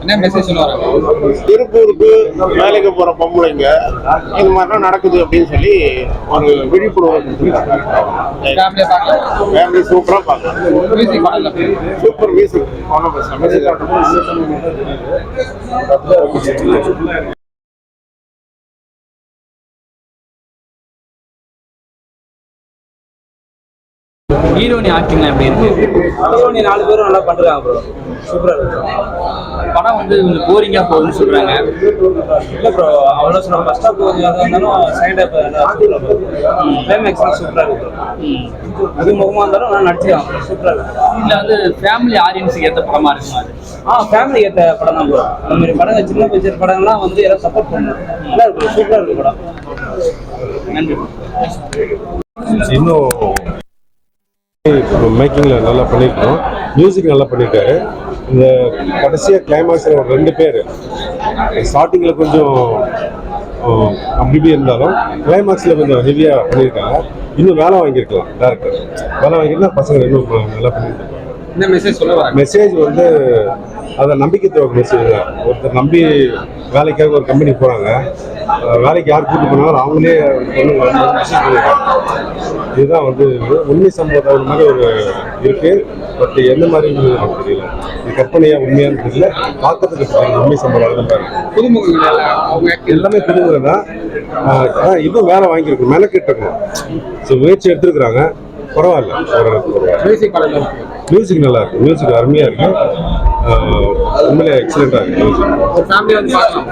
என்ன மெசேஜ் திருப்பூருக்கு வேலைக்கு போற பொம்பளைங்க இது மாதிரிலாம் நடக்குது அப்படின்னு சொல்லி ஒரு விழிப்புணர்வு ஃபேமிலி சூப்பராக பார்க்கலாம் சூப்பர் மியூசிக் ஒன்றும் மியூசிக் ஹீரோனி ஆக்டிங்லாம் எப்படி இருக்கு? ஹீரோனி நாலு பேரும் நல்லா பண்றாங்க ப்ரோ சூப்பரா இருக்கு படம் வந்து கொஞ்சம் போரிங்கா போகுதுன்னு சொல்றாங்க. இல்ல ப்ரோ அவ்வளோ சொல்ல ஃபர்ஸ்ட் ஹாஃப் எதாக இருந்தாலும் செகண்ட் ஹாஃப் கிளைமேக்ஸ்லாம் சூப்பரா இருக்கு அது முகமா இருந்தாலும் நல்லா நடிச்சிருக்காங்க சூப்பரா இருக்கு. இதுல வந்து ஃபேமிலி ஆடியன்ஸுக்கு ஏத்த படமா இருக்குமா ஆ ஃபேமிலி ஏற்ற படம் தான் ப்ரோ அந்த மாதிரி படங்கள் சின்ன பட்ஜெட் படங்கள்லாம் வந்து எல்லாம் சப்போர்ட் பண்ணணும் நல்லா இருக்கு சூப்பரா இருக்கு படம். நன்றி இன்னும் மேக்கிங்கில் நல்லா பண்ணியிருக்கோம் மியூசிக் நல்லா பண்ணியிருக்காரு இந்த கடைசியாக கிளைமாக்ஸில் ஒரு ரெண்டு பேர். ஸ்டார்டிங்கில் கொஞ்சம் அப்படி இருந்தாலும் கிளைமாக்ஸில் கொஞ்சம் ஹெவியாக பண்ணியிருக்காங்க இன்னும் வேலை வாங்கியிருக்கலாம் டேரக்டர் வேலை வாங்கியிருந்தா பசங்க இன்னும் நல்லா பண்ணியிருக்காங்க என்ன மெசேஜ் சொல்ல மெசேஜ் வந்து அதை நம்பிக்கை தேவை மெசேஜ் ஒருத்தர் நம்பி வேலைக்காக ஒரு கம்பெனி போகிறாங்க வேலைக்கு யார் கூட்டு போனாலும் அவங்களே இதுதான் வந்து. உண்மை சம்பவம் மாதிரி ஒரு இருக்கு. பட் எந்த மாதிரி தெரியல. இது கற்பனையா உண்மையானு தெரியல. பார்க்கறதுக்கு. உண்மை சம்பவம் பாருங்க எல்லாம் புரிஞ்சுங்க தான். இதுவும் வேலை வாங்கியிருக்கும் மெனக்கிட்டு இருக்கணும் ஸோ முயற்சி எடுத்துருக்குறாங்க. பரவாயில்ல. மியூசிக் நல்லா இருக்கு. மியூசிக் அருமையா இருக்கு. உண்மையிலே எக்ஸலண்டா இருக்கு. மியூசிக் ஒரு ஃபேமிலி வந்து பார்க்கலாம்.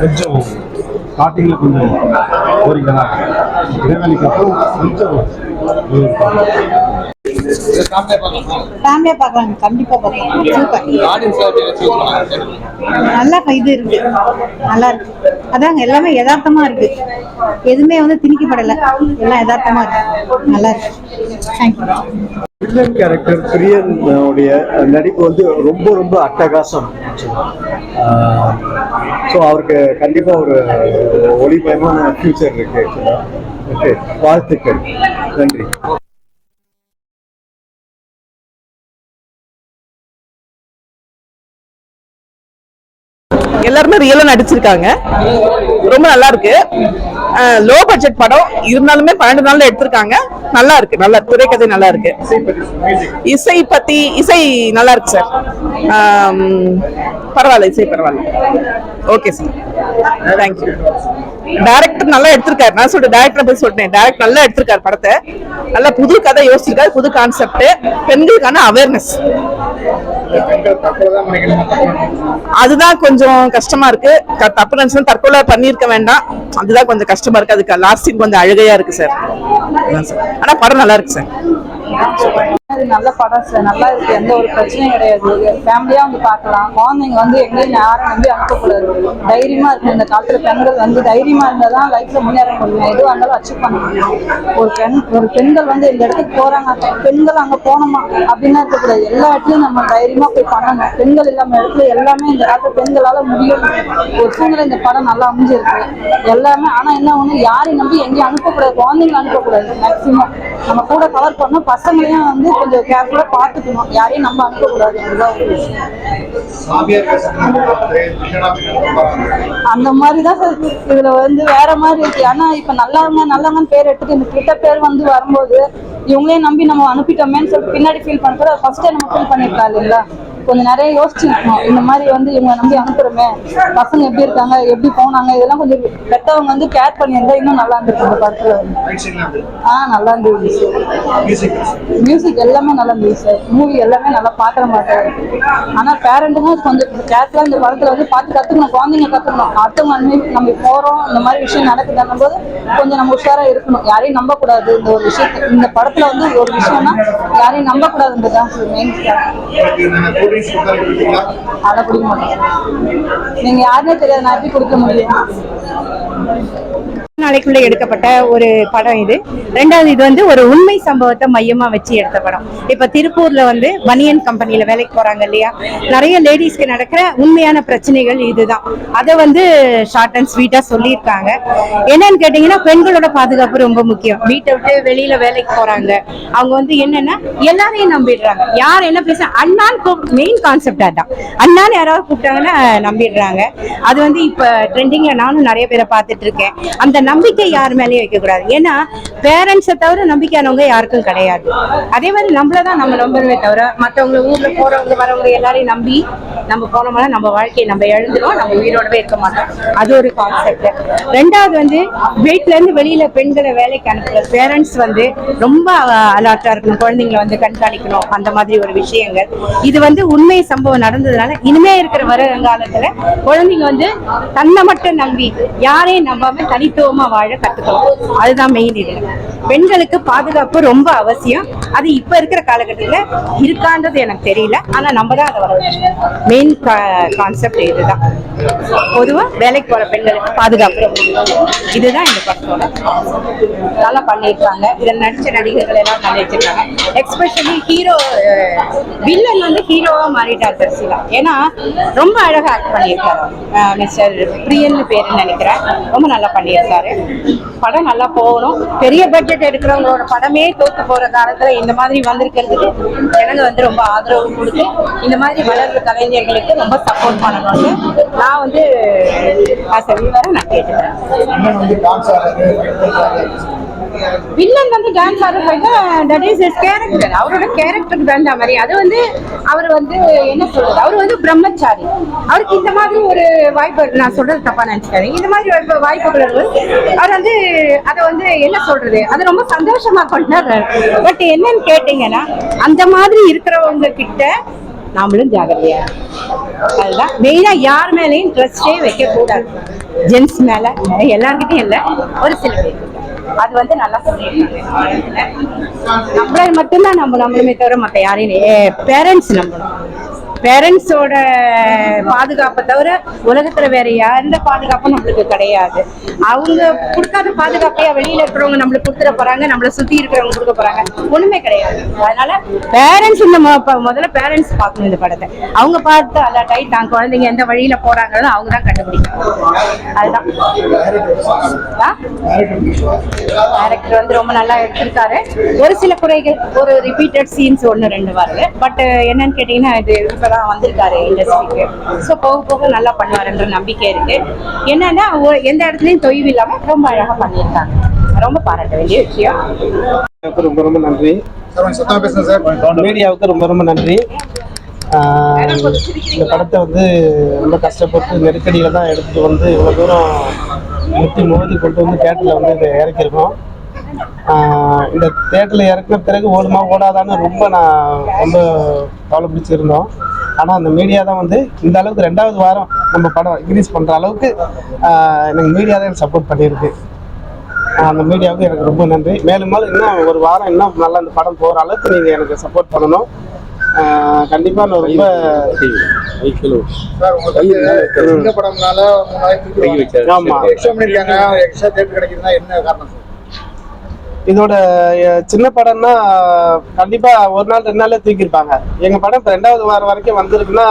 கொஞ்சம் ஸ்டார்டிங்ல கொஞ்சம் போரிங்க தான். இடைவேளைக்கு அப்புறம் கொஞ்சம் ஃபேமிலியா கண்டிப்பா சூப்பர். நல்லா இது இருக்கு. நல்லா இருக்கு. அதாங்க எல்லாமே யதார்த்தமா இருக்கு. எதுவுமே வந்து திணிக்கப்படல. எல்லாம் யதார்த்தமா இருக்கு. நல்லா இருக்கு. தேங்க்யூ வில்லன் கேரக்டர் பிரியன் உடைய நடிப்பு வந்து ரொம்ப ரொம்ப அட்டகாசம். ஸோ அவருக்கு கண்டிப்பாக ஒரு ஒளிமயமான ஃபியூச்சர் இருக்கு ஆக்சுவலாக ஓகே வாழ்த்துக்கள். நன்றி. எல்லாருமே ரியலா நடிச்சிருக்காங்க. ரொம்ப நல்லா இருக்கு. லோ பட்ஜெட் படம். இருந்தாலுமே பன்னெண்டு நாள்ல எடுத்திருக்காங்க. நல்லா இருக்கு. நல்லா திரைக்கதை நல்லா இருக்கு. இசை பத்தி இசை நல்லா இருக்கு சார் பரவாயில்ல இசை பரவாயில்ல. ஓகே சார் தேங்க்யூ டேரக்டர் நல்லா எடுத்திருக்காரு. நான் சொல்றேன் டேரக்டர் போய் சொல்லிட்டேன் டேரக்டர் நல்லா எடுத்திருக்காரு படத்தை. நல்லா புது கதை யோசிச்சிருக்காரு புது கான்செப்ட் பெண்களுக்கான அவேர்னஸ் அதுதான் கொஞ்சம் கஷ்டமா இருக்கு. தப்பு நினைச்சு தற்கொலை பண்ணிருக்க வேண்டாம். அதுதான் கொஞ்சம் கஷ்டம். இருக்கு அதுக்கு லாஸ்டிங் வந்து கொஞ்சம் அழுகையா இருக்கு சார் சார் ஆனா படம் நல்லா இருக்கு சார் அது நல்ல படம் சார். நல்லா இருக்கு. எந்த ஒரு பிரச்சனையும் கிடையாது. ஃபேமிலியா வந்து பார்க்கலாம். குழந்தைங்க வந்து எங்கேயும் யாரும் நம்பி அனுப்பக்கூடாது. தைரியமா இருக்கும் இந்த காலத்துல பெண்கள் வந்து தைரியமா இருந்தால் தான் லைஃப்ல முன்னேற முடியும். எதுவாக இருந்தாலும் அச்சீவ் பண்ண முடியும். ஒரு பெண் ஒரு பெண்கள் வந்து இந்த இடத்துக்கு போறாங்க. பெண்கள் அங்க போனோமா அப்படின்னா இருக்கக்கூடாது. எல்லா இடத்துலயும் நம்ம தைரியமா போய் பண்ணணும். பெண்கள் இல்லாம இடத்துல எல்லாமே இந்த காலத்துல பெண்களால முடியும். ஒரு சூழ்நிலை இந்த படம் நல்லா அமைஞ்சிருக்கு. எல்லாமே ஆனா என்ன ஒண்ணு யாரையும் நம்பி எங்கேயும் அனுப்பக்கூடாது. குழந்தைங்களை அனுப்பக்கூடாது. மேக்சிமம் நம்ம கூட கவர் பண்ணோம் பசங்களையும் வந்து கொஞ்சம் கேர்ஃபுல்லா பாத்துக்கணும் யாரையும் நம்ம அனுப்பக்கூடாது. அந்த மாதிரி தான் சார். இதுல வந்து வேற மாதிரி இருக்கு. ஆனா இப்ப நல்லவங்க நல்லவங்கன்னு பேர் எடுத்துட்டு இந்த கிட்ட பேர் வந்து வரும்போது இவங்களையும் நம்பி நம்ம அனுப்பிட்டோமேன்னு சொல்லிட்டு பின்னாடி ஃபீல் பண்றது ஃபர்ஸ்டே நம்ம ஃபீல் பண்ணிருக்கலாம் இல்லைங்களா? கொஞ்சம் நிறைய யோசிச்சிருக்கணும். இந்த மாதிரி வந்து இவங்க நம்பி அனுப்புறமே. பசங்க எப்படி இருக்காங்க எப்படி போனாங்க இதெல்லாம் கொஞ்சம் பெற்றவங்க வந்து கேர் பண்ணியிருந்தா இன்னும் நல்லா இருந்திருக்கு இந்த படத்துல. ஆ நல்லா இருந்துச்சு மியூசிக் எல்லாமே நல்லா இருந்துச்சு சார் மூவி எல்லாமே நல்லா பாக்குற மாதிரி ஆனா பேரண்ட்டுங்க கொஞ்சம் கேர்ஃபுல்லா இந்த படத்துல வந்து பார்த்து கத்துக்கணும். குழந்தைங்க கத்துக்கணும். அடுத்தவங்க நம்ம போறோம் இந்த மாதிரி விஷயம் நடக்குதுன்னும் போது கொஞ்சம் நம்ம உஷாரா இருக்கணும். யாரையும் நம்ப கூடாது இந்த ஒரு விஷயத்தை. இந்த படத்துல வந்து ஒரு விஷயம்னா யாரையும் நம்ப கூடாதுன்றதுதான் மெயின் அதை கொடுக்க மாட்டேன் நீங்க யாருன்னே தெரியாது. நான் எப்படி கொடுக்க முடியும்? நாளைக்குள்ள எடுக்கப்பட்ட ஒரு படம் இது. ரெண்டாவது இது வந்து ஒரு உண்மை சம்பவத்தை மையமா வச்சு எடுத்த படம். இப்ப திருப்பூர்ல வந்து பனியன் கம்பெனியில வேலைக்கு போறாங்க இல்லையா? நிறைய லேடிஸ்க்கு நடக்கிற உண்மையான பிரச்சனைகள் இதுதான். அதை வந்து ஷார்ட் அண்ட் ஸ்வீட்டா சொல்லியிருக்காங்க. என்னன்னு கேட்டீங்கன்னா பெண்களோட பாதுகாப்பு ரொம்ப முக்கியம். வீட்டை விட்டு வெளியில வேலைக்கு போறாங்க. அவங்க வந்து என்னன்னா எல்லாரையும் நம்பிடுறாங்க. யார் என்ன பேச அண்ணான்னு மெயின் கான்செப்ட் அதான். அண்ணான்னு யாராவது கூப்பிட்டாங்கன்னா நம்பிடுறாங்க. அது வந்து இப்ப ட்ரெண்டிங்ல நானும் நிறைய பேரை பார்த்துட்டு இருக்கேன். அந்த நம்பிக்கை யார் மேலேயும் வைக்கக்கூடாது. ஏன்னா பேரண்ட்ஸை தவிர நம்பிக்கையானவங்க யாருக்கும் கிடையாது. அதே மாதிரி நம்மள தான் நம்ம நம்புறவே தவிர மற்றவங்க ஊர்ல போறவங்க வரவங்க எல்லாரையும் நம்பி நம்ம போனோம்னா நம்ம வாழ்க்கையை நம்ம எழுந்துடும் நம்ம உயிரோடவே இருக்க மாட்டோம். அது ஒரு கான்செப்ட் ரெண்டாவது வந்து வீட்ல இருந்து வெளியில பெண்களை வேலைக்கு அனுப்புற பேரண்ட்ஸ் வந்து ரொம்ப அலர்ட்டாக இருக்கணும். குழந்தைங்களை வந்து கண்காணிக்கணும். அந்த மாதிரி ஒரு விஷயங்கள். இது வந்து உண்மை சம்பவம் நடந்ததுனால இனிமே இருக்கிற வருங்காலத்தில் குழந்தைங்க வந்து தன்னை மட்டும் நம்பி யாரையும் நம்பாமல் தனித்துவம் வாழ கத்துக்கலாம். அதுதான் மெயின் இது. பெண்களுக்கு பாதுகாப்பு ரொம்ப அவசியம். அது இப்ப இருக்கிற காலகட்டத்துல இருக்கான்றது எனக்கு தெரியல. ஆனா நம்ம தான் அதை வர மெயின் கான்செப்ட் இதுதான். பொதுவா வேலைக்கு போற பெண்களுக்கு பாதுகாப்பு ரொம்ப இதுதான் இந்த படத்தோட நல்லா பண்ணியிருக்காங்க. இதில் நடிச்ச நடிகர்கள் எல்லாம் நல்லா வச்சிருக்காங்க. எக்ஸ்பெஷலி ஹீரோ வில்லன் வந்து ஹீரோவா மாறிட்டார் தர்சிலா ஏன்னா ரொம்ப அழகா ஆக்ட் பண்ணியிருக்காரு. மிஸ்டர் பிரியன் பேருன்னு நினைக்கிறேன். ரொம்ப நல்லா பண்ணியிருக்காரு. படம் நல்லா போகணும். பெரிய பட்ஜெட் எடுக்கிறவங்களோட படமே தோத்து போற காலத்துல இந்த மாதிரி வந்திருக்கிறதுக்கு எனக்கு வந்து ரொம்ப ஆதரவு கொடுத்து இந்த மாதிரி வளர்ற கலைஞர்களுக்கு ரொம்ப சப்போர்ட் பண்ணணும்னு நான் வந்து ஆஸ் விவரம் நான் கேட்டுக்கிறேன். வில்லன் வந்து டான்ஸ் ஆடுறப்ப தட் இஸ் இஸ் கேரக்டர் அவரோட கேரக்டருக்கு தகுந்த மாதிரி. அது வந்து அவர் வந்து என்ன சொல்றது? அவர் வந்து பிரம்மச்சாரி. அவருக்கு இந்த மாதிரி ஒரு வாய்ப்பு நான் சொல்றது தப்பா நினைச்சுக்காதீங்க. இந்த மாதிரி ஒரு வாய்ப்புகள் அவர் வந்து அதை வந்து என்ன சொல்றது? அது ரொம்ப சந்தோஷமா கொண்டாடுறாரு. பட் என்னன்னு கேட்டீங்கன்னா அந்த மாதிரி இருக்கிறவங்க கிட்ட நாமளும் ஜாகிரதையா அதுதான் மெயினா யார் மேலேயும் ட்ரஸ்டே வைக்க கூடாது ஜென்ஸ் மேல எல்லார்கிட்டயும் இல்லை ஒரு சில பேர். அது வந்து நல்லா சொல்லியிருக்காங்க நம்மள மட்டும்தான் நம்ம நம்மளுமே தவிர மற்ற யாரையும் பேரண்ட்ஸ் நம்பணும். பேரண்ட்ஸோட பாதுகாப்பை தவிர உலகத்துல வேற எந்த பாதுகாப்பும் நம்மளுக்கு கிடையாது. அவங்க கொடுக்காத பாதுகாப்பையா வெளியில இருக்கிறவங்க நம்மளுக்கு கொடுத்துட போறாங்க நம்மள சுத்தி இருக்கிறவங்க கொடுக்க போறாங்க. ஒண்ணுமே கிடையாது. அதனால பேரண்ட்ஸ் இந்த முதல்ல பேரண்ட்ஸ் பார்க்கணும் இந்த படத்தை. அவங்க பார்த்து அலர்ட் ஆகி தான் குழந்தைங்க எந்த வழியில போறாங்கன்னு அவங்க தான் கண்டுபிடிக்கணும். அதுதான். டேரக்டர் வந்து ரொம்ப நல்லா எடுத்திருக்காரு. ஒரு சில குறைகள் ஒரு ரிப்பீட்டட் சீன்ஸ் ஒன்று ரெண்டு வருது. பட் என்னன்னு கேட்டீங்கன்னா இது இப்பதான் வந்திருக்காரு இண்டஸ்ட்ரிக்கு. ஸோ போக போக நல்லா பண்ணுவாருன்ற நம்பிக்கை இருக்கு. என்னன்னா அவங்க எந்த இடத்துலையும் தொய்வு இல்லாம ரொம்ப அழகா பண்ணியிருக்காங்க. ரொம்ப பாராட்ட வேண்டிய விஷயம். ரொம்ப ரொம்ப நன்றி. மீடியாவுக்கு ரொம்ப ரொம்ப நன்றி. இந்த படத்தை வந்து ரொம்ப கஷ்டப்பட்டு நெருக்கடியில் தான் எடுத்துட்டு வந்து இவ்வளோ தூரம் முத்தி மோதி கொண்டு வந்து தேட்டரில் வந்து இதை இறக்கியிருக்கோம். இந்த தேட்டரில் இறக்குன பிறகு ஓடுமா ஓடாதான்னு ரொம்ப நான் ரொம்ப கவலை பிடிச்சிருந்தோம் ஆனால் அந்த மீடியா தான் வந்து இந்த அளவுக்கு ரெண்டாவது வாரம் நம்ம படம் இன்க்ரீஸ் பண்ணுற அளவுக்கு எனக்கு மீடியா தான் எனக்கு சப்போர்ட் பண்ணியிருக்கு. அந்த மீடியாவுக்கு எனக்கு ரொம்ப நன்றி. மேலும் மேலும் இன்னும் ஒரு வாரம் இன்னும் நல்லா இந்த படம் போகிற அளவுக்கு நீங்கள் எனக்கு சப்போர்ட் பண்ணணும். ஆஹ் கண்டிப்பா நான் ரொம்ப படம்னால மூணாயிரத்தி ஆமா. பண்ணிருக்காங்க எக்ஸ்ட்ரா தேட்டர் கிடைக்குதுன்னா என்ன காரணம் சார்? இதோட சின்ன படம்னா கண்டிப்பா ஒரு நாள் ரெண்டு நாள்ல தூக்கியிருப்பாங்க. எங்க படம் இப்போ ரெண்டாவது வாரம் வரைக்கும் வந்திருக்குன்னா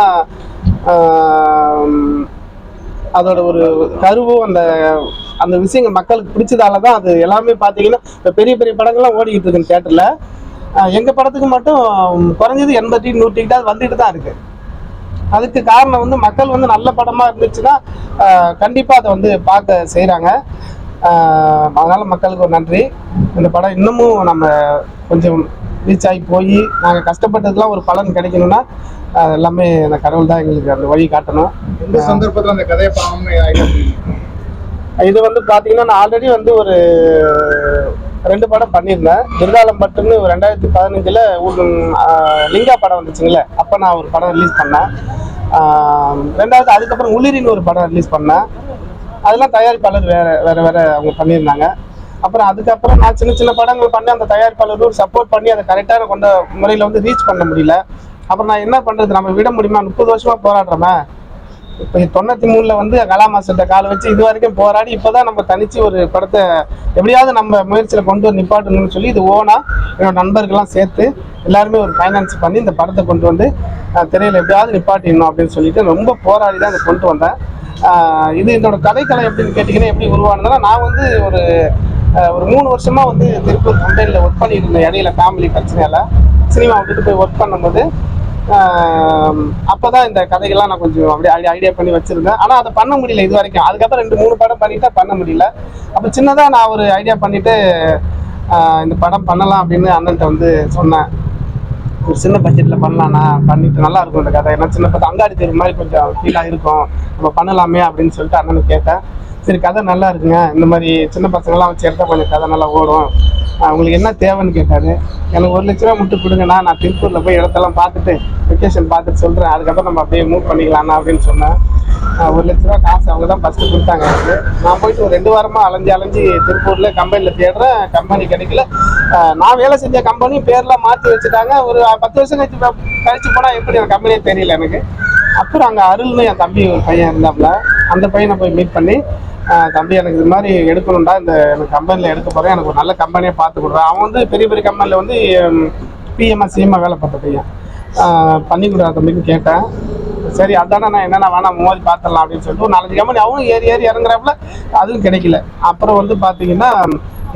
அதோட ஒரு கருவும் அந்த அந்த விஷயங்கள் மக்களுக்கு பிடிச்சதால தான் அது எல்லாமே பார்த்தீங்கன்னா இப்போ பெரிய பெரிய படங்கள்லாம் ஓடிக்கிட்டு இருக்கு தேட்டரில் எங்கள் படத்துக்கு மட்டும் குறைஞ்சது எண்பத்தி நூறு டிக்கெட்டாவது வந்துட்டு தான் இருக்கு. அதுக்கு காரணம் வந்து மக்கள் வந்து நல்ல படமாக இருந்துச்சுன்னா கண்டிப்பாக அதை வந்து பார்க்க செய்கிறாங்க அதனால மக்களுக்கு ஒரு நன்றி. இந்த படம் இன்னமும் நம்ம கொஞ்சம் ரீச் ஆகி போய் நாங்கள் கஷ்டப்பட்டதுக்கெல்லாம் ஒரு பலன் கிடைக்கணும்னா எல்லாமே அந்த கடவுள் தான் எங்களுக்கு அந்த வழி காட்டணும். எந்த சந்தர்ப்பத்துல அந்த கதையை இது வந்து பார்த்தீங்கன்னா நான் ஆல்ரெடி வந்து ஒரு ரெண்டு படம் பண்ணியிருந்தேன். திருதாளம் பட்டுன்னு ரெண்டாயிரத்தி பதினஞ்சில் லிங்கா படம் வந்துச்சுங்களே அப்போ நான் ஒரு படம் ரிலீஸ் பண்ணேன். ரெண்டாவது அதுக்கப்புறம் உளிரின்னு ஒரு படம் ரிலீஸ் பண்ணேன். அதெல்லாம் தயாரிப்பாளர் வேற வேற வேற அவங்க பண்ணியிருந்தாங்க. அப்புறம் அதுக்கப்புறம் நான் சின்ன சின்ன படங்கள் பண்ணி அந்த தயாரிப்பாளரும் சப்போர்ட் பண்ணி அதை கரெக்டான கொண்ட முறையில் வந்து ரீச் பண்ண முடியல. அப்புறம் நான் என்ன பண்ணுறது நம்ம விட முடியுமா? முப்பது வருஷமாக போராடுறோமே. இப்போ தொண்ணூற்றி மூணில் வந்து கலா மாஸ்டர்கிட்ட காலை வச்சு இது வரைக்கும் போராடி இப்போ தான் நம்ம தனிச்சு ஒரு படத்தை எப்படியாவது நம்ம முயற்சியில் கொண்டு வந்து நிப்பாட்டணும்னு சொல்லி இது ஓனாக என்னோட நண்பர்கள்லாம் சேர்த்து எல்லாருமே ஒரு ஃபைனான்ஸ் பண்ணி இந்த படத்தை கொண்டு வந்து திரையில் எப்படியாவது நிப்பாட்டிடணும் அப்படின்னு சொல்லிட்டு ரொம்ப போராடி தான் இதை கொண்டு வந்தேன். இது என்னோட கதைக்கலை எப்படின்னு கேட்டிங்கன்னா எப்படி உருவானதுன்னா நான் வந்து ஒரு ஒரு மூணு வருஷமா வந்து திருப்பூர் கம்பெனியில் ஒர்க் பண்ணியிருந்தேன். இடையில ஃபேமிலி பிரச்சனையால சினிமா விட்டுட்டு போய் ஒர்க் பண்ணும்போது. அப்போ தான் இந்த கதைகள்லாம் நான் கொஞ்சம் அப்படியே ஐடியா ஐடியா பண்ணி வச்சுருந்தேன். ஆனால் அதை பண்ண முடியல இது வரைக்கும். அதுக்கப்புறம் ரெண்டு மூணு படம் பண்ணிட்டா பண்ண முடியல. அப்போ சின்னதாக நான் ஒரு ஐடியா பண்ணிவிட்டு இந்த படம் பண்ணலாம் அப்படின்னு அண்ணன்ட்ட வந்து சொன்னேன். ஒரு சின்ன பட்ஜெட்ல பண்ணலாம்னா பண்ணிட்டு நல்லா இருக்கும் இந்த கதை. ஏன்னா சின்ன பட்ஜெட் அங்காடி தெரு மாதிரி கொஞ்சம் ஃபீலாக இருக்கும். நம்ம பண்ணலாமே அப்படின்னு சொல்லிட்டு அண்ணனுக்கு கேட்டேன். சரி கதை நல்லா இருக்குங்க. இந்த மாதிரி சின்ன பசங்கள்லாம் வச்சு எடுத்தால் கொஞ்சம் கதை நல்லா ஓடும். அவங்களுக்கு என்ன தேவைன்னு கேட்டாரு. எனக்கு ஒரு லட்ச ரூபா மட்டும் கொடுங்கண்ணா. நான் திருப்பூரில் போய் இடத்தெல்லாம் பார்த்துட்டு வெக்கேஷன் பார்த்துட்டு சொல்கிறேன் அதுக்கப்புறம் நம்ம அப்படியே மூவ் பண்ணிக்கலாம்ண்ணா அப்படின்னு சொன்னேன். ஒரு லட்ச ரூபா காசு அவங்க தான் ஃபஸ்ட்டு கொடுத்தாங்க எனக்கு. நான் போயிட்டு ஒரு ரெண்டு வாரமாக அலைஞ்சு அலைஞ்சு திருப்பூரில் கம்பெனியில் தேடுறேன். கம்பெனி கிடைக்கல. நான் வேலை செஞ்ச கம்பெனி பேர்லாம் மாற்றி வச்சுட்டாங்க. ஒரு பத்து வருஷம் கழிச்சு கழிச்சு போனால் எப்படி அந்த கம்பெனியே தெரியல எனக்கு. அப்புறம் அங்கே அருள்னு என் தம்பி ஒரு பையன் இருந்தாப்புல அந்த பையனை போய் மீட் பண்ணி தம்பி எனக்கு இது மாதிரி எடுக்கணும்டா இந்த எனக்கு கம்பெனியில் எடுக்க போகிறேன் எனக்கு ஒரு நல்ல கம்பெனியை பார்த்து கொடுறேன் அவன் வந்து பெரிய பெரிய கம்பெனியில் வந்து பிஎம்எஸ் சிஎம்மா வேலை பார்த்த பையன். பண்ணி கொடுறா தம்பிக்கு கேட்டேன். சரி அதானே நான் என்னென்ன வேணாம் மூவாதி பார்த்துடலாம் அப்படின்னு சொல்லிட்டு ஒரு நாலஞ்சு கம்பெனி அவனும் ஏறி ஏறி இறங்குறாப்புல அதுவும் கிடைக்கல. அப்புறம் வந்து பார்த்தீங்கன்னா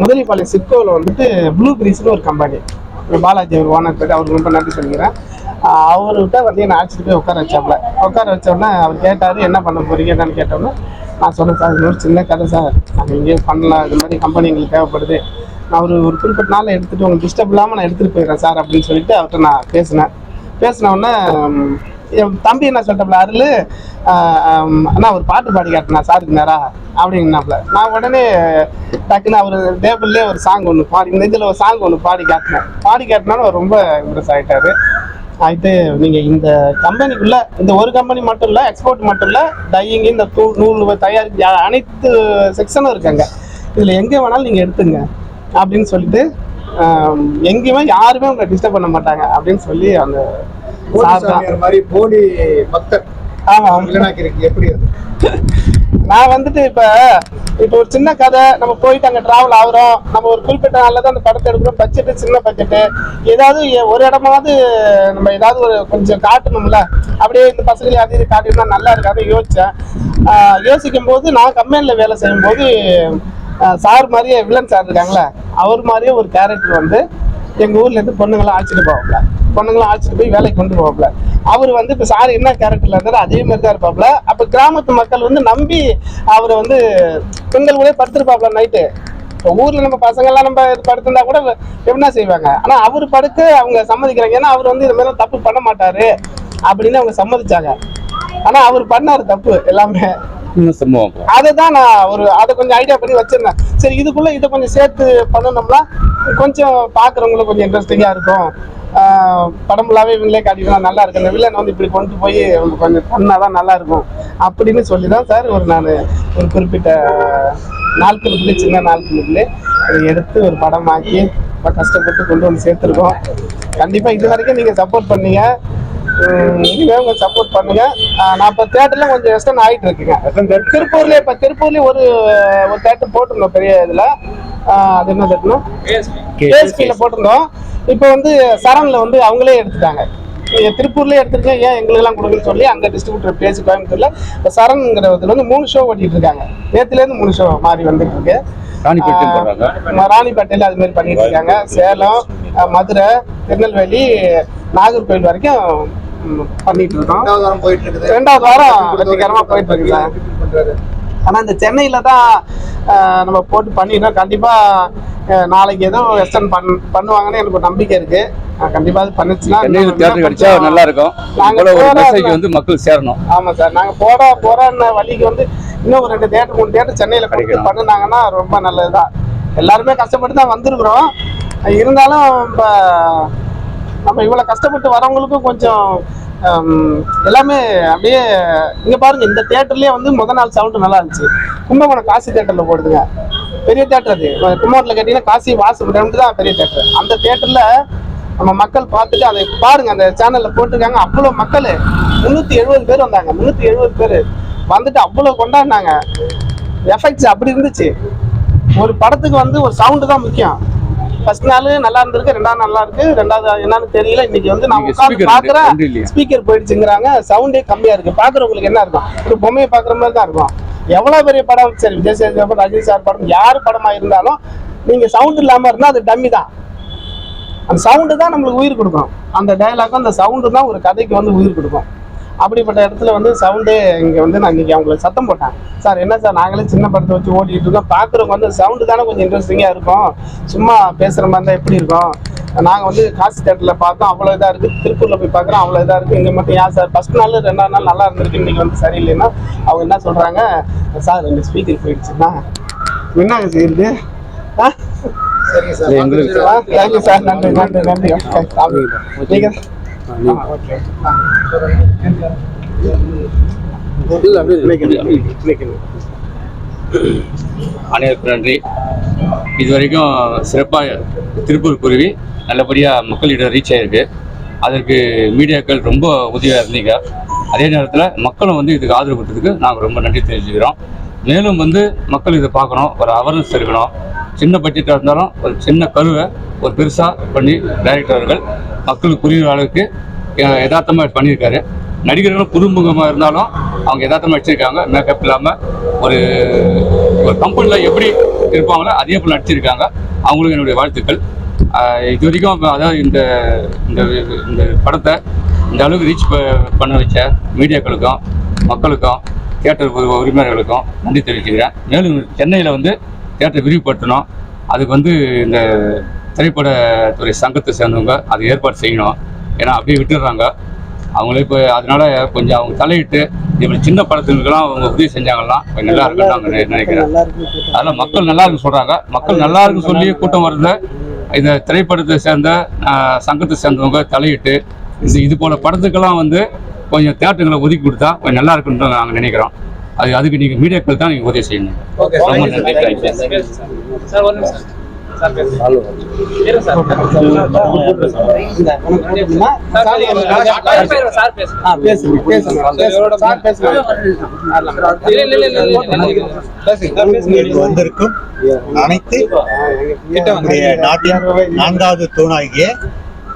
முதலிப்பாளையம் சிப்கோவில் வந்துட்டு ப்ளூ கிரீஸ்னு ஒரு கம்பெனி பாலாஜி அவர் ஓனர் போயிட்டு அவருக்கு ரொம்ப நன்றி சொல்லிக்கிறேன். அவர்கிட்ட வந்து நான் அழைச்சிட்டு போய் உட்கார வச்சாப்புல. உட்கார வச்சோடனே அவர் கேட்டார் என்ன பண்ண போறீங்க? என்னன்னு கேட்டோன்னே நான் சொன்னேன் சார் இது ஒரு சின்ன கதை சார். நாங்கள் இங்கேயே பண்ணலாம் இது மாதிரி கம்பெனி எங்களுக்கு தேவைப்படுது. நான் ஒரு ஒரு குறிப்பிட்ட நாள் எடுத்துகிட்டு உங்களுக்கு டிஸ்டர்ப் இல்லாமல் நான் எடுத்துகிட்டு போயிடுறேன் சார் அப்படின்னு சொல்லிட்டு அவர்கிட்ட நான் பேசினேன். பேசின என் தம்பி என்ன சொல்லிட்டப்பல அருள் அண்ணா ஒரு பாட்டு பாடி காட்டினா சாருக்கு நேரா? அப்படின்னாப்ல நான் உடனே டக்குன்னு அவர் டேபிள்லேயே ஒரு சாங் ஒன்று பாடி இந்த இதில் ஒரு சாங் ஒன்று பாடி காட்டினேன். பாடி காட்டினாலும் அவர் ரொம்ப இம்ப்ரெஸ் ஆகிட்டாரு ஆயிட்டு நீங்கள் இந்த கம்பெனிக்குள்ளே இந்த ஒரு கம்பெனி மட்டும் இல்லை எக்ஸ்போர்ட் மட்டும் இல்லை டையிங் இந்த தூள் நூல் தயாரிக்க அனைத்து செக்ஷனும் இருக்காங்க. இதில் எங்கே வேணாலும் நீங்கள் எடுத்துங்க அப்படின்னு சொல்லிட்டு எங்கேயுமே யாருமே உங்களை டிஸ்டர்ப் பண்ண மாட்டாங்க அப்படின்னு சொல்லி அந்த மாதிரி போலி பக்தர் ஆமாம் எப்படி அது? நான் வந்துட்டு இப்ப இப்ப ஒரு சின்ன கதை நம்ம போயிட்டு அங்க டிராவல் ஆகுறோம். நம்ம ஒரு குறிப்பிட்ட நாள்ல தான் அந்த படத்தை எடுக்கிறோம். பட்ஜெட்டு சின்ன பட்ஜெட்டு ஏதாவது ஒரு இடமாவது நம்ம ஏதாவது ஒரு கொஞ்சம் காட்டணும்ல. அப்படியே இந்த பசங்களை அது இது காட்டினா நல்லா இருக்காது யோசிச்சேன். யோசிக்கும் போது நான் கம்பெனில வேலை செய்யும் போது சார் மாதிரியே வில்லன் சார் இருக்காங்களே அவர் மாதிரியே ஒரு கேரக்டர் வந்து எங்க ஊர்ல இருந்து பொண்ணுங்களாம் அழைச்சிட்டு போவாங்க பொண்ணுங்களாம் அழைச்சிட்டு போய் வேலைக்கு கொண்டு போவாங்க அவர் வந்து இப்ப சார் என்ன கேரக்டர்ல இருந்தாரு அதே மாதிரி தான் இருப்பாப்ல. அப்ப கிராமத்து மக்கள் வந்து நம்பி அவரை வந்து பெண்கள் கூட படுத்திருப்பாப்ல நைட்டு இப்போ ஊர்ல நம்ம பசங்க எல்லாம் நம்ம படுத்திருந்தா கூட என்ன செய்வாங்க? ஆனா அவர் படுக்க அவங்க சம்மதிக்கிறாங்க. ஏன்னா அவர் வந்து இது மாதிரி தப்பு பண்ண மாட்டாரு அப்படின்னு அவங்க சம்மதிச்சாங்க. ஆனா அவர் பண்ணாரு தப்பு எல்லாமே. அதை தான் நான் ஒரு அதை கொஞ்சம் ஐடியா பண்ணி வச்சிருந்தேன். சரி இதுக்குள்ள இதை கொஞ்சம் சேர்த்து பண்ணணும்னா கொஞ்சம் பார்க்குறவங்களுக்கு கொஞ்சம் இன்ட்ரெஸ்டிங்காக இருக்கும். படம் ஃபுல்லாகவே இவங்களே காட்டிட்டு நல்லா இருக்கு. இந்த வில்லன் வந்து இப்படி கொண்டு போய் அவங்க கொஞ்சம் பண்ணாதான் நல்லா இருக்கும். அப்படின்னு சொல்லி தான் சார் ஒரு நான் ஒரு குறிப்பிட்ட நாட்களுக்குள்ளே சின்ன நாட்களுக்குள்ளே எடுத்து ஒரு படமாக்கி ரொம்ப கஷ்டப்பட்டு கொண்டு வந்து சேர்த்துருக்கோம். கண்டிப்பாக இது வரைக்கும் நீங்கள் சப்போர்ட் பண்ணீங்க. இனிமே உங்க சப்போர்ட் பண்ணுங்க. நான் இப்போ தேட்டர்ல கொஞ்சம் எக்ஸ்டன் ஆயிட்டு இருக்குங்க திருப்பூர்ல இப்ப திருப்பூர்லயே ஒரு ஒரு தேட்டர் போட்டிருந்தோம் பெரிய இதுல. அது என்ன தேட்டர்னா கேஎஸ்பியில் போட்டிருந்தோம். இப்போ வந்து சரண்ல வந்து அவங்களே எடுத்துட்டாங்க. திருப்பூர்லயே எடுத்துருக்கேன் ஏன் எங்களுக்கெல்லாம் கொடுக்குன்னு சொல்லி அங்க டிஸ்ட்ரிபியூட்டர் பேசி கோயம்புத்தூர்ல இப்போ சரண்ங்கிற இதுல வந்து மூணு ஷோ ஓட்டிட்டு இருக்காங்க நேத்துல இருந்து மூணு ஷோ மாறி வந்துட்டு இருக்கு. ராணிப்பேட்டையில அது மாதிரி பண்ணிட்டு இருக்காங்க சேலம் மதுரை திருநெல்வேலி நாகர்கோவில் வரைக்கும் பண்ணிட்டு இருக்கோம் ரெண்டாவது வாரம் போயிட்டு இருக்குது ரெண்டாவது வாரம் வெற்றிகரமா போயிட்டு இருக்கு சார் இந்த சென்னையில தான் நம்ம போட்டு பண்ணிடுறோம் கண்டிப்பா நாளைக்கு ஏதோ வெஸ்டர்ன் பண் பண்ணுவாங்கன்னு எனக்கு ஒரு நம்பிக்கை இருக்கு. கண்டிப்பா அது பண்ணுச்சுன்னா சென்னையில் தேட்டர் கிடைச்சா நல்லா இருக்கும் நாங்க இவ்வளவு ஒரு போற மெசேஜ் இடத்துல- வந்து மக்கள் சேரணும். ஆமா சார். நாங்க போற போறன்னு வழிக்கு வந்து இன்னும் ஒரு ரெண்டு தேட்டர் மூணு தேட்டர் சென்னையில கொடுத்து பண்ணுனாங்கன்னா ரொம்ப நல்லதுதான். எல்லாருமே கஷ்டப்பட்டு தான் வந்திருக்கிறோம். இருந்தாலும் இப்ப நம்ம இவ்வளோ கஷ்டப்பட்டு வரவங்களுக்கும் கொஞ்சம் எல்லாமே அப்படியே இங்க பாருங்க இந்த தேட்டர்லயே வந்து முத நாள் சவுண்டு நல்லா இருந்துச்சு. கும்பகோணம் காசி தேட்டர்ல போடுதுங்க. பெரிய தேட்டர் அது. கும்பகோணத்துல கேட்டீங்கன்னா காசி வாசு தான் பெரிய தேட்டர் அந்த தேட்டர்ல நம்ம மக்கள் பார்த்துட்டு அதை பாருங்க அந்த சேனல்ல போட்டிருக்காங்க. அவ்வளோ மக்கள். முந்நூற்றி எழுபது பேர் வந்தாங்க. முந்நூற்றி எழுபது பேர். வந்துட்டு அவ்வளோ கொண்டாடினாங்க. எஃபெக்ட்ஸ் அப்படி இருந்துச்சு. ஒரு படத்துக்கு வந்து ஒரு சவுண்டு தான் முக்கியம். ஃபர்ஸ்ட் நாள் நல்லா இருந்திருக்கு ரெண்டாவது நல்லா இருக்கு ரெண்டாவது என்னன்னு தெரியல. இன்னைக்கு வந்து நான் உட்காந்து பாக்குறேன்? ஸ்பீக்கர் போயிடுச்சுங்கிறாங்க. சவுண்டே கம்மியா இருக்கு. பாக்குறவங்களுக்கு என்ன இருக்கும்? ஒரு பொம்மையை பாக்குற மாதிரி தான் இருக்கும். எவ்வளவு பெரிய படம்? சரி விஜய் சேதுபதி படம் ரஜினி சார் படம் யார் படமா இருந்தாலும் நீங்க சவுண்ட் இல்லாம இருந்தா அது டம்மி தான். அந்த சவுண்டு தான் நம்மளுக்கு உயிர் கொடுக்கும். அந்த டயலாக்கும் அந்த சவுண்டு தான் ஒரு கதைக்கு வந்து உயிர் கொடுக்கும். அப்படிப்பட்ட இடத்துல வந்து சவுண்டே இங்கே வந்து நான் இன்னைக்கு அவங்களுக்கு சத்தம் போட்டேன். சார் என்ன சார்? நாங்களே சின்ன படத்தை வச்சு ஓட்டிட்டு இருக்கோம். பார்க்குறவங்க வந்து சவுண்டு தானே கொஞ்சம் இன்ட்ரெஸ்டிங்காக இருக்கும். சும்மா பேசுகிற மாதிரி இருந்தால் எப்படி இருக்கும்? நாங்கள் வந்து காசு தேட்டரில் பார்த்தோம். அவ்வளோ இதாக இருக்குது திருப்பூரில் போய் பார்க்குறோம். அவ்வளோ இதாக இருக்குது இங்கே மட்டும் ஏன் சார்? ஃபஸ்ட் நாள் ரெண்டாவது நாள் நல்லா இருந்திருக்கு. இன்னைக்கு வந்து சரியில்லைன்னா அவங்க என்ன சொல்கிறாங்க சார் ரெண்டு ஸ்பீக்கர் போயிடுச்சுன்னா என்ன செய்யுது ஆ? சரிங்க சார். தேங்க்யூ சார் நன்றி நன்றி நன்றி. நீங்கள் அனைவருக்கும் நன்றி. இது வரைக்கும் சிறப்பாக திருப்பூர் குருவி நல்லபடியாக மக்களிடம் ரீச் ஆயிருக்கு. அதற்கு மீடியாக்கள் ரொம்ப உதவியாக இருந்தீங்க. அதே நேரத்தில் மக்களும் வந்து இதுக்கு ஆதரவு கொடுத்ததுக்கு நாங்கள் ரொம்ப நன்றி தெரிவிச்சுக்கிறோம். மேலும் வந்து மக்கள் இதை பார்க்கணும் ஒரு அவேர்னஸ் இருக்கணும். சின்ன பட்ஜெட்டாக இருந்தாலும் ஒரு சின்ன கருவை ஒரு பெருசாக பண்ணி டைரக்டர் அவர்கள் மக்களுக்கு புரிகிற அளவுக்கு யதார்த்தமாக பண்ணியிருக்காரு. நடிகர்களும் புதுமுகமாக இருந்தாலும் அவங்க யதார்த்தமாக வச்சுருக்காங்க மேக்கப் இல்லாமல் ஒரு ஒரு கம்பெனியில் எப்படி இருப்பாங்களோ அதே போல் நடிச்சிருக்காங்க. அவங்களுக்கு என்னுடைய வாழ்த்துக்கள். இது வரைக்கும் அதாவது இந்த இந்த இந்த படத்தை இந்த அளவுக்கு ரீச் பண்ண வச்ச மீடியாக்களுக்கும் மக்களுக்கும் தியேட்டர் உரிமையாளர்களுக்கும் நன்றி தெரிவிச்சுக்கிறேன். மேலும் சென்னையில் வந்து தேட்டரை விரிவுபடுத்தணும். அதுக்கு வந்து இந்த திரைப்படத்துறை சங்கத்தை சேர்ந்தவங்க அதை ஏற்பாடு செய்யணும். ஏன்னா அப்படியே விட்டுடுறாங்க. அவங்களே இப்போ அதனால கொஞ்சம் அவங்க தலையிட்டு இப்படி சின்ன படத்துக்கெல்லாம் அவங்க உதவி செஞ்சாங்கலாம் கொஞ்சம் நல்லா இருக்குன்னு நாங்கள் நினைக்கிறேன். அதெல்லாம் மக்கள் நல்லா இருக்குன்னு சொல்கிறாங்க மக்கள் நல்லா இருக்குன்னு சொல்லி கூட்டம் வருது இந்த திரைப்படத்தை சேர்ந்த சங்கத்தை சேர்ந்தவங்க தலையிட்டு இது இது போல படத்துக்கெல்லாம் வந்து கொஞ்சம் தேட்டருங்களை ஒதுக்கி கொடுத்தா கொஞ்சம் நல்லா இருக்குன்னு நாங்கள் நினைக்கிறோம் அது அதுக்கு நீங்கள் மீடியாக்கள் தான் நீங்கள் உதவி செய்யணும். ஓகே ரொம்ப நன்றி. தேங்க்யூ வந்திருக்கும் அனைத்து நாட்டின் நான்காவது தூணாகிய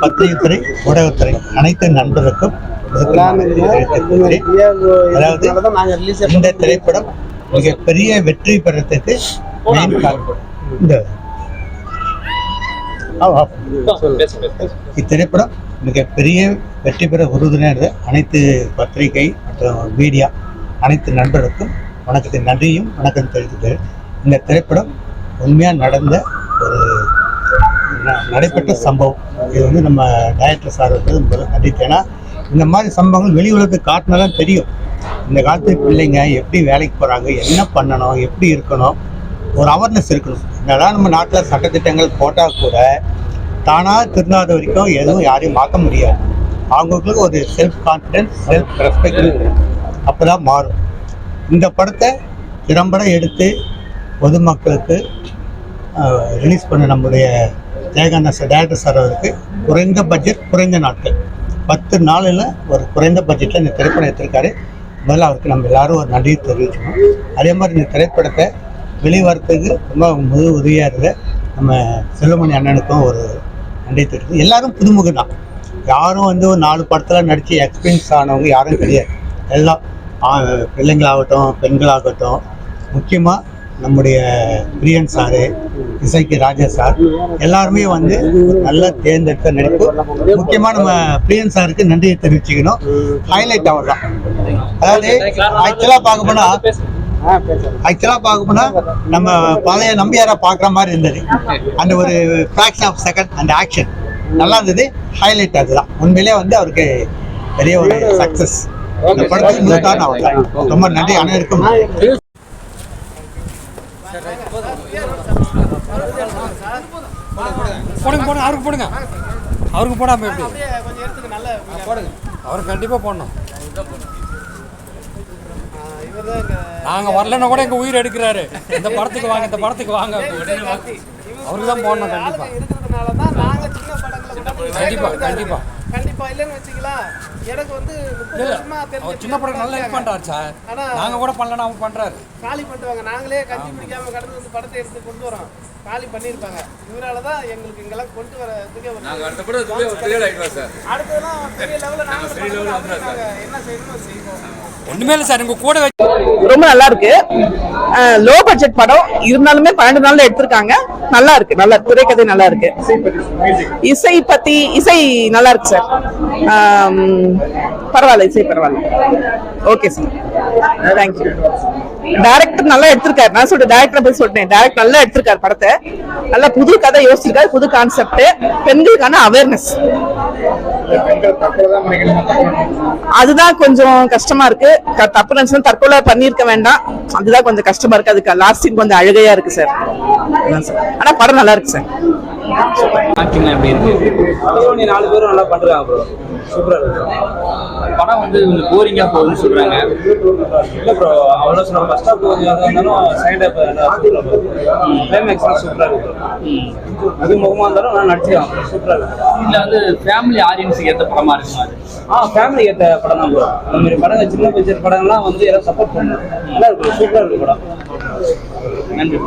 பத்திரிகைத்துறை ஊடகத்துறை அனைத்து நண்பருக்கும் அதாவது இந்த திரைப்படம் மிகப்பெரிய வெற்றி பெறத்துக்கு மெயின் காரணம். இந்த. இத்திரைப்படம் மிகப்பெரிய வெற்றி பெற உறுதுணையாக அனைத்து பத்திரிகை மற்றும் மீடியா அனைத்து நண்பருக்கும் வணக்கத்தின் நன்றியும் வணக்கம் தெரிவித்துக்கிறேன் இந்த திரைப்படம் உண்மையாக நடந்த ஒரு நடைபெற்ற சம்பவம். இது வந்து நம்ம டைரக்டர் சார் வந்து கண்டித்து ஏன்னா இந்த மாதிரி சம்பவங்கள் வெளி உலகத்துக்கு காட்டினா தான் தெரியும். இந்த காலத்து பிள்ளைங்க எப்படி வேலைக்கு போகிறாங்க என்ன பண்ணணும் எப்படி இருக்கணும் ஒரு அவேர்னஸ் இருக்கணும். என்னதான் நம்ம நாட்டில் சட்டத்திட்டங்கள் போட்டால் கூட தானாக திருந்தாத வரைக்கும் எதுவும் யாரையும் மாற்ற முடியாது. அவங்களுக்கு ஒரு செல்ஃப் கான்ஃபிடென்ஸ் செல்ஃப் ரெஸ்பெக்ட் அப்போ தான் மாறும். இந்த படத்தை திறம்பட எடுத்து பொதுமக்களுக்கு ரிலீஸ் பண்ண நம்முடைய ஜெயகாந்தா சார் டேரக்டர் சார் அவருக்கு குறைந்த பட்ஜெட் குறைந்த நாட்கள். பத்து நாளில் ஒரு குறைந்த பட்ஜெட்டில் இந்த திரைப்படம் எடுத்திருக்காரு. முதல்ல அவருக்கு நம்ம எல்லாரும் ஒரு நன்றியை தெரிவிச்சுக்கணும். அதே மாதிரி இந்த திரைப்படத்தை வெளிவரத்துக்கு ரொம்ப முழு உதவியாக இருந்த நம்ம செல்வமணி அண்ணனுக்கும் ஒரு நன்றி தெரிவித்து எல்லாரும் புதுமுக தான். யாரும் வந்து ஒரு நாலு படத்தில் நடித்து எக்ஸ்பீரியன்ஸ் ஆனவங்க யாரும் கிடையாது. எல்லாம் பிள்ளைங்களாகட்டும் பெண்களாகட்டும் முக்கியமாக நம்முடைய பிரியன் சாரு இசைக்கு ராஜா சார் எல்லாருமே வந்து நல்ல தேர்ந்தெடுத்த நடிப்பு. முக்கியமாக நம்ம பிரியன் சாருக்கு நன்றியை தெரிவிச்சுக்கணும். ஹைலைட் அவர் தான் அதாவது ஆக்சுவலாக பார்க்க போனால் ஆக்சுவலா ஆக்சுவலாக பார்க்க போனால் நம்ம பழைய நம்பியாரை பார்க்குற மாதிரி இருந்தது. அந்த ஒரு ஃப்ராக்ஷன் ஆஃப் செகண்ட் அந்த ஆக்ஷன் நல்லா இருந்தது. ஹைலைட் அதுதான். உண்மையிலேயே வந்து அவருக்கு பெரிய ஒரு சக்ஸஸ் இந்த படத்துக்கு முழுக்கான அவர் ரொம்ப நன்றி அனைவருக்கும். போடுங்க போடுங்க அவருக்கு போடுங்க. அவருக்கு போடாம எப்படி? அவருக்கு கண்டிப்பாக போடணும். நாங்கள் வரலன்னா கூட எங்கள் உயிர் எடுக்கிறாரு. இந்த படத்துக்கு வாங்க இந்த படத்துக்கு வாங்க அவருக்கு தான் போடணும் நாங்க கூட கண்டிப்பா கண்டிப்பா. கண்டிப்பா இல்லைன்னு வச்சுக்கலாம் எனக்கு வந்து சின்ன படம் நல்லா இது பண்றாரு சார் ஆனா நாங்க கூட பண்ணலன்னா அவங்க பண்றாரு. காலி பண்ணுவாங்க நாங்களே கஞ்சி பிடிக்காம கடந்து வந்து படத்தை எடுத்து கொண்டு வரோம். காலி பண்ணியிருப்பாங்க. இவரால தான் எங்களுக்கு இங்கெல்லாம் கொண்டு வரதுக்கே ஒரு அடுத்ததெல்லாம் பெரிய லெவலில் நாங்கள் என்ன செய்யணுமோ செய்வோம். ஒண்ணுமே இல்லை சார் உங்க கூட ரொம்ப நல்லா இருக்கு. லோ பட்ஜெட் படம். இருந்தாலுமே பன்னெண்டு நாள்ல எடுத்திருக்காங்க. நல்லா இருக்கு. நல்லா திரைக்கதை நல்லா இருக்கு. இசை பத்தி இசை நல்லா இருக்கு சார். பரவாயில்ல இசை பரவாயில்ல. ஓகே சார் தேங்க்யூ டைரக்டர் நல்லா எடுத்திருக்காரு. நான் சொல்றேன் டைரக்டர் பத்தி சொல்றேன். டேரக்டர் நல்லா எடுத்திருக்காரு படத்தை. நல்லா புது கதை யோசிச்சிருக்காரு புது கான்செப்ட் பெண்களுக்கான அவேர்னஸ் அதுதான் கொஞ்சம் கஷ்டமா இருக்கு. தப்பு நினைச்சு தற்கொலை பண்ணிருக்க வேண்டாம். அதுதான் கொஞ்சம் கஷ்டமா இருக்கு. அதுக்கு லாஸ்டிங் கொஞ்சம் அழுகையா இருக்கு சார் ஆனா படம் நல்லா இருக்கு சார் ஆக்டிங் எப்படி இருக்கு? நாலு பேரும் நல்லா பண்றாங்க ப்ரோ சூப்பரா இருக்கு. படம் வந்து கொஞ்சம் போரிங்காக போகுதுன்னு சொல்கிறாங்க இல்ல ப்ரோ அவ்வளோ சொல்ல ஃபர்ஸ்ட் ஹாஃப் எதாக இருந்தாலும் செகண்ட் ஹாஃப் கிளைமேக்ஸ் சூப்பரா இருக்கு. அது முகமா இருந்தாலும் நான் நடிச்சிருக்கேன் சூப்பரா இருக்கு. இல்லை வந்து ஃபேமிலி ஆடியன்ஸுக்கு ஏற்ற படமாக இருக்குமா ஆ ஃபேமிலி ஏற்ற படம் தான் ப்ரோ அந்த மாதிரி படங்கள் சின்ன பட்ஜெட் படம்லாம் வந்து எல்லாம் சப்போர்ட் பண்ணணும். நல்லா இருக்கு சூப்பரா இருக்கு படம். நன்றி